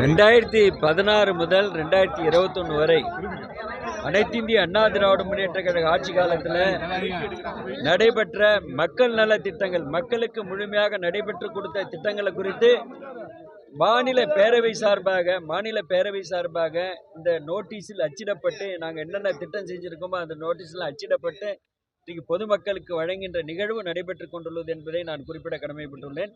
ரெண்டாயிரத்தி பதினாறு முதல் ரெண்டாயிரத்தி இருபத்தொன்று வரை அனைத்து இந்திய அண்ணா திராவிட முன்னேற்ற கழக ஆட்சி காலத்தில் நடைபெற்ற மக்கள் நல திட்டங்கள் மக்களுக்கு முழுமையாக நடைபெற்று கொடுத்த திட்டங்களை குறித்து மாநில பேரவை சார்பாக மாநில பேரவை சார்பாக இந்த நோட்டீஸில் அச்சிடப்பட்டு நாங்கள் என்னென்ன திட்டம் செஞ்சுருக்கோமோ அந்த நோட்டீஸில் அச்சிடப்பட்டு இன்றைக்கு பொதுமக்களுக்கு வழங்குகின்ற நிகழ்வு நடைபெற்று கொண்டுள்ளது என்பதை நான் குறிப்பிட கடமைப்பட்டுள்ளேன்.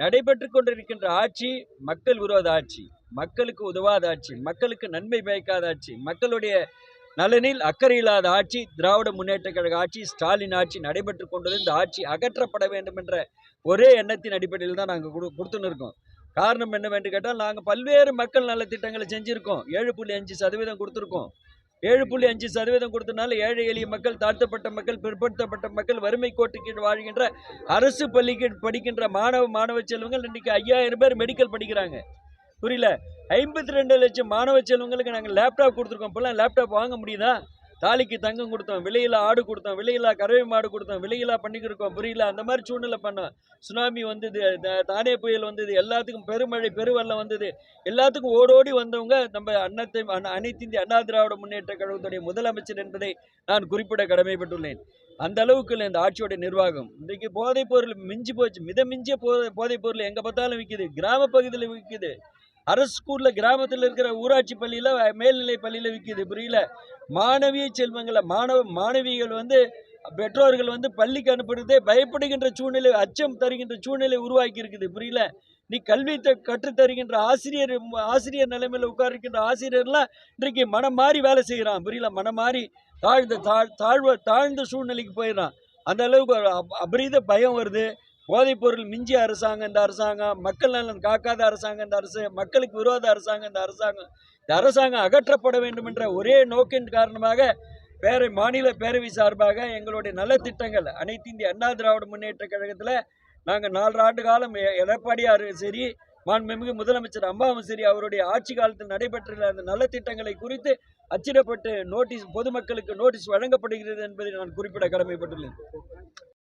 நடைபெற்று கொண்டிருக்கின்ற ஆட்சி மக்கள் விரோத ஆட்சி மக்களுக்கு உதவாத ஆட்சி மக்களுக்கு நன்மை பயக்காத ஆட்சி மக்களுடைய நலனில் அக்கறை இல்லாத ஆட்சி திராவிட முன்னேற்ற கழக ஆட்சி ஸ்டாலின் ஆட்சி நடைபெற்று கொண்டது இந்த ஆட்சி அகற்றப்பட வேண்டும் என்ற ஒரே எண்ணத்தின் அடிப்படையில் தான் நாங்கள் கொடு கொடுத்துன்னு இருக்கோம். காரணம் என்னவென்று கேட்டால் நாங்கள் பல்வேறு மக்கள் நலத்திட்டங்களை செஞ்சுருக்கோம். ஏழு புள்ளி அஞ்சு சதவீதம் கொடுத்துருக்கோம். ஏழு புள்ளி அஞ்சு சதவீதம் கொடுத்தனால ஏழை எளிய மக்கள் தாழ்த்தப்பட்ட மக்கள் பிற்படுத்தப்பட்ட மக்கள் வறுமை கோட்டு வாழ்கின்ற அரசு பள்ளிக்கு படிக்கின்ற மாணவ மாணவ செல்வங்கள் இன்றைக்கி ஐயாயிரம் பேர் மெடிக்கல் படிக்கிறாங்க. புரியல? ஐம்பத்தி ரெண்டு லட்சம் மாணவ செல்வங்களுக்கு நாங்கள் லேப்டாப் கொடுத்துருக்கோம். இப்போல்லாம் லேப்டாப் வாங்க முடியுதா? தாலிக்கு தங்கம் கொடுத்தோம் விலையில்லா ஆடு கொடுத்தோம் விலையில்லா கறவை மாடு கொடுத்தோம் விலையில்லா பண்ணிக்கிருக்கோம் புரியல? அந்த மாதிரி சூழ்நிலை பண்ணோம் சுனாமி வந்தது த- தானே புயல் வந்தது எல்லாத்துக்கும் பெருமழை பெருவெள்ளம் வந்தது. எல்லாத்துக்கும் ஓடோடி வந்தவங்க நம்ம அன்னத்தை அனைத்து இந்திய அண்ணா திராவிட முன்னேற்ற கழகத்துடைய முதலமைச்சர் என்பதை நான் குறிப்பிட கடமைப்பட்டுள்ளேன். அந்த அளவுக்கு இல்லை இந்த ஆட்சியோட நிர்வாகம். இன்றைக்கு போதைப் பொருள் மிஞ்சி போச்சு. மித மிஞ்சிய போதை போதைப் பொருள் எங்கே பார்த்தாலும் விற்கிது கிராம பகுதியில் விற்கிது அரசு ஸ்கூலில் கிராமத்தில் இருக்கிற ஊராட்சி பள்ளியில் மேல்நிலை பள்ளியில் விற்கிது புரியல? மாணவிய செல்வங்களை மாணவ மாணவிகள் வந்து பெற்றோர்கள் வந்து பள்ளிக்கு அனுப்புறதே பயப்படுகின்ற சூழ்நிலை அச்சம் தருகின்ற சூழ்நிலை உருவாக்கி இருக்குது. புரியல? நீ கல்வி த- தருகின்ற ஆசிரியர் ஆசிரியர் நிலைமையில் உட்கார்க்கின்ற ஆசிரியர்லாம் இன்றைக்கு மனம் மாறி வேலை செய்கிறான் புரியல? மனம் மாறி தாழ்ந்த தாழ் தாழ்வ தாழ்ந்த சூழ்நிலைக்கு போயிடுறான் அந்த அளவுக்கு அபரீத பயம் வருது. போதைப் பொருள் மிஞ்சிய அரசாங்கம் இந்த அரசாங்கம் மக்கள் நலன் காக்காத அரசாங்கம் இந்த அரசு மக்களுக்கு விரோத அரசாங்கம் இந்த அரசாங்கம். இந்த அரசாங்கம் அகற்றப்பட வேண்டும் என்ற ஒரே நோக்கின் காரணமாக பேர மாநில பேரவை சார்பாக எங்களுடைய நலத்திட்டங்கள் அனைத்து இந்திய அண்ணா திராவிட முன்னேற்ற கழகத்தில் நாங்கள் நாலு ஆண்டு காலம் எ- எடப்பாடியார் சரி மாண்புமிகு முதலமைச்சர் அம்மாவும் சரி அவருடைய ஆட்சி காலத்தில் நடைபெற்ற அந்த நலத்திட்டங்களை குறித்து அச்சிடப்பட்டு நோட்டீஸ் பொதுமக்களுக்கு நோட்டீஸ் வழங்கப்படுகிறது என்பதை நான் குறிப்பிட கடமைப்பட்டுள்ளேன்.